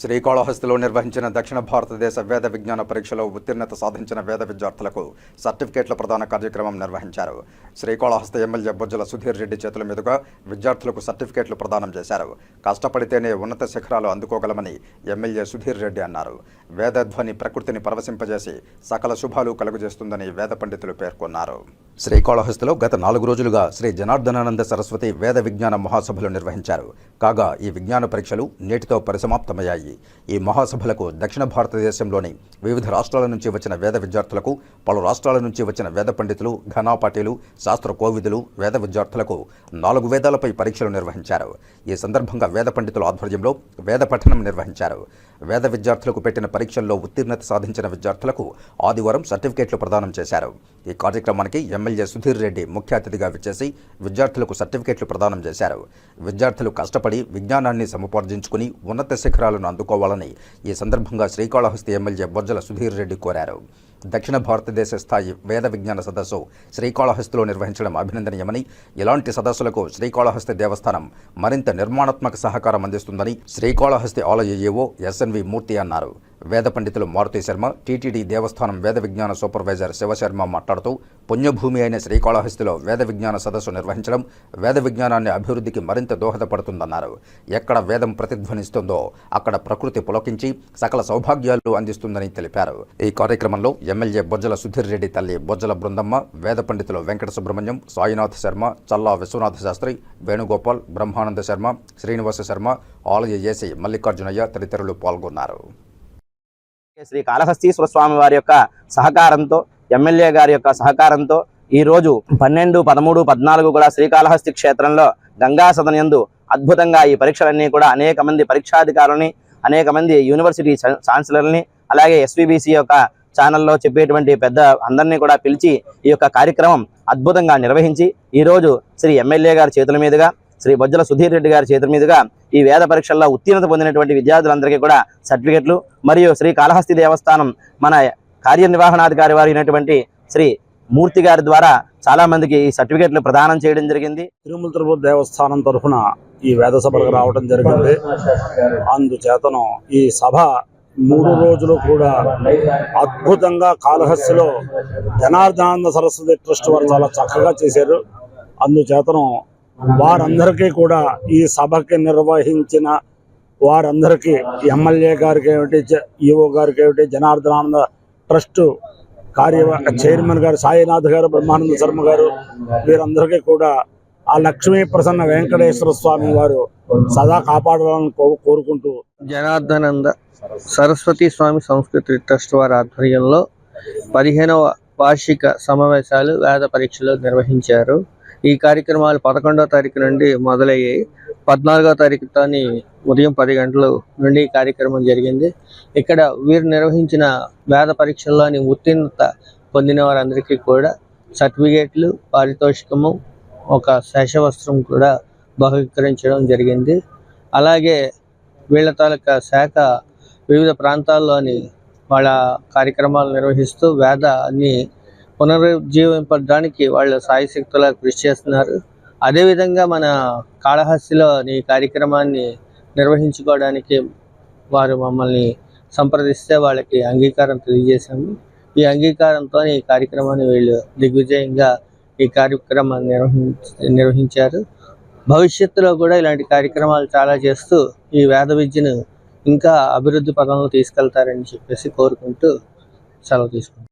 శ్రీకాళహస్తిలో నిర్వహించిన దక్షిణ భారతదేశ వేద విజ్ఞాన పరీక్షలో ఉత్తీర్ణత సాధించిన వేద విద్యార్థులకు సర్టిఫికేట్ల ప్రదాన కార్యక్రమం నిర్వహించారు. శ్రీకాళహస్తి ఎమ్మెల్యే బొజ్జల సుధీర్ రెడ్డి చేతుల మీదుగా విద్యార్థులకు సర్టిఫికేట్లు ప్రదానం చేశారు. కష్టపడితేనే ఉన్నత శిఖరాలు అందుకోగలమని ఎమ్మెల్యే సుధీర్ రెడ్డి అన్నారు. వేదధ్వని ప్రకృతిని పరవశింపజేసి సకల శుభాలు కలుగజేస్తుందని వేద పండితులు పేర్కొన్నారు. శ్రీకాళహస్తిలో గత నాలుగు రోజులుగా శ్రీ జనార్దనానంద సరస్వతి వేద విజ్ఞాన మహాసభలు నిర్వహించారు. కాగా ఈ విజ్ఞాన పరీక్షలు నేటితో పరిసమాప్తమయ్యాయి. ఈ మహాసభలకు దక్షిణ భారతదేశంలోని వివిధ రాష్ట్రాల నుంచి వచ్చిన వేద విద్యార్థులకు పలు రాష్ట్రాల నుంచి వచ్చిన వేద పండితులు ఘనాపాటీలు శాస్త్ర కోవిదులు వేద విద్యార్థులకు నాలుగు వేదాలపై పరీక్షలు నిర్వహించారు. ఈ సందర్భంగా వేద పండితుల ఆధ్వర్యంలో వేద పఠనం నిర్వహించారు. వేద విద్యార్థులకు పెట్టిన పరీక్షల్లో ఉత్తీర్ణత సాధించిన విద్యార్థులకు ఆదివారం సర్టిఫికేట్లు ప్రదానం చేశారు. ఈ కార్యక్రమానికి ఎమ్మెల్యే సుధీర్ రెడ్డి ముఖ్య అతిథిగా విచ్చేసి విద్యార్థులకు సర్టిఫికేట్లు ప్రదానం చేశారు. విద్యార్థులు కష్టపడి విజ్ఞానాన్ని సముపార్జించుకుని ఉన్నత శిఖరాలను అందుకోవాలని ఈ సందర్భంగా శ్రీకాళహస్తి ఎమ్మెల్యే బొజ్జల సుధీర్ రెడ్డి కోరారు. దక్షిణ భారతదేశ స్థాయి వేద విజ్ఞాన సదస్సు శ్రీకాళహస్తిలో నిర్వహించడం అభినందనీయమని ఇలాంటి సదస్సులకు శ్రీకాళహస్తి దేవస్థానం మరింత నిర్మాణాత్మక సహకారం అందిస్తుందని శ్రీకాళహస్తి ఆలయ ఏవో ఎస్ఎన్వి మూర్తి అన్నారు. వేద పండితులు మారుతి శర్మ టీటీడీ దేవస్థానం వేద విజ్ఞాన సూపర్వైజర్ శివశర్మ మాట్లాడుతూ పుణ్యభూమి అయిన శ్రీకాళహస్తిలో వేద విజ్ఞాన సదస్సు నిర్వహించడం వేద విజ్ఞానాన్ని అభివృద్ధికి మరింత దోహదపడుతుందన్నారు. ఎక్కడ వేదం ప్రతిధ్వనిస్తుందో అక్కడ ప్రకృతి పులకించి సకల సౌభాగ్యాలు అందిస్తుందని తెలిపారు. ఈ కార్యక్రమంలో ఎమ్మెల్యే బొజ్జల సుధీర్ రెడ్డి తల్లి బొజ్జల బృందమ్మ వేద పండితులు వెంకట సుబ్రహ్మణ్యం సాయినాథ్ శర్మ చల్లా విశ్వనాథ శాస్త్రి వేణుగోపాల్ బ్రహ్మానంద శర్మ శ్రీనివాస శర్మ ఆలయ ఏసీ మల్లికార్జునయ్య తదితరులు పాల్గొన్నారు. శ్రీ కాళహస్తీశ్వర స్వామి వారి యొక్క సహకారంతో ఎమ్మెల్యే గారి యొక్క సహకారంతో ఈ రోజు పన్నెండు పదమూడు పద్నాలుగు కూడా శ్రీకాళహస్తి క్షేత్రంలో గంగా సదనందు అద్భుతంగా ఈ పరీక్షలన్నీ కూడా అనేక మంది పరీక్షాధికారులని అనేక మంది యూనివర్సిటీ ఛాన్సలర్ని అలాగే ఎస్విబిసి యొక్క ఛానల్లో చెప్పేటువంటి పెద్ద అందరినీ కూడా పిలిచి ఈ యొక్క కార్యక్రమం అద్భుతంగా నిర్వహించి ఈరోజు శ్రీ ఎమ్మెల్యే గారి చేతుల మీదుగా శ్రీ బొజ్జల సుధీర్ రెడ్డి గారి చేతుల మీదుగా ఈ వేద పరీక్షల్లో ఉత్తీర్ణత పొందినటువంటి విద్యార్థులందరికీ కూడా సర్టిఫికెట్లు మరియు శ్రీ కాళహస్తి దేవస్థానం మన కార్యనిర్వహణాధికారి వారు అయినటువంటి శ్రీ మూర్తి గారి ద్వారా చాలా మందికి ఈ సర్టిఫికెట్లు ప్రదానం చేయడం జరిగింది. తిరుమల తిరుపతి దేవస్థానం తరఫున ఈ వేద సభలకు రావడం జరిగింది. అందుచేతను ఈ సభ మూడు రోజులు కూడా అద్భుతంగా కాళహస్తిలో జనార్దనానంద సరస్వతి ట్రస్ట్ వారు చాలా చక్కగా చేశారు. అందుచేతను వారందరికీ కూడా ఈ సభకి నిర్వహించిన వారందరికీ ఎమ్మెల్యే గారికి ఏమిటి ఈఓ గారికి ఏమిటి జనార్దనానంద ట్రస్ట్ కార్య చైర్మన్ గారు సాయినాథ్ గారు బ్రహ్మానంద శర్మ గారు వీరందరికీ కూడా ఆ లక్ష్మీ ప్రసన్న వెంకటేశ్వర స్వామి వారు సదా కాపాడాలని కో- కోరుకుంటూ జనార్దనంద సరస్వతి స్వామి సంస్కృతి ట్రస్ట్ వారి ఆధ్వర్యంలో పదిహేనవ వార్షిక సమావేశాలు వేద పరీక్షలు నిర్వహించారు. ఈ కార్యక్రమాలు పదకొండవ తారీఖు నుండి మొదలయ్యాయి. పద్నాలుగో తారీఖుతోని ఉదయం పది గంటల నుండి ఈ కార్యక్రమం జరిగింది. ఇక్కడ వీరు నిర్వహించిన వేద పరీక్షల్లోని ఉత్తీర్ణత పొందిన వారందరికీ కూడా సర్టిఫికేట్లు పారితోషికము ఒక శేషవస్త్రం కూడా బహుకరించడం జరిగింది. అలాగే వీళ్ళ తాలూకా శాఖ వివిధ ప్రాంతాల్లోని వాళ్ళ కార్యక్రమాలు నిర్వహిస్తూ వేదాన్ని పునరుజ్జీవింపడానికి వాళ్ళ సాయశక్తులా కృషి చేస్తున్నారు. అదేవిధంగా మన కాళహస్తిలో ఈ కార్యక్రమాన్ని నిర్వహించుకోవడానికి వారు మమ్మల్ని సంప్రదిస్తే వాళ్ళకి అంగీకారం తెలియజేశాము. ఈ అంగీకారంతో ఈ కార్యక్రమాన్ని వీళ్ళు దిగ్విజయంగా ఈ కార్యక్రమాన్ని నిర్వహించ నిర్వహించారు. భవిష్యత్తులో కూడా ఇలాంటి కార్యక్రమాలు చాలా చేస్తూ ఈ వేద విద్యను ఇంకా అభివృద్ధి పదంలో తీసుకెళ్తారని చెప్పేసి కోరుకుంటూ సెలవు తీసుకుంటాం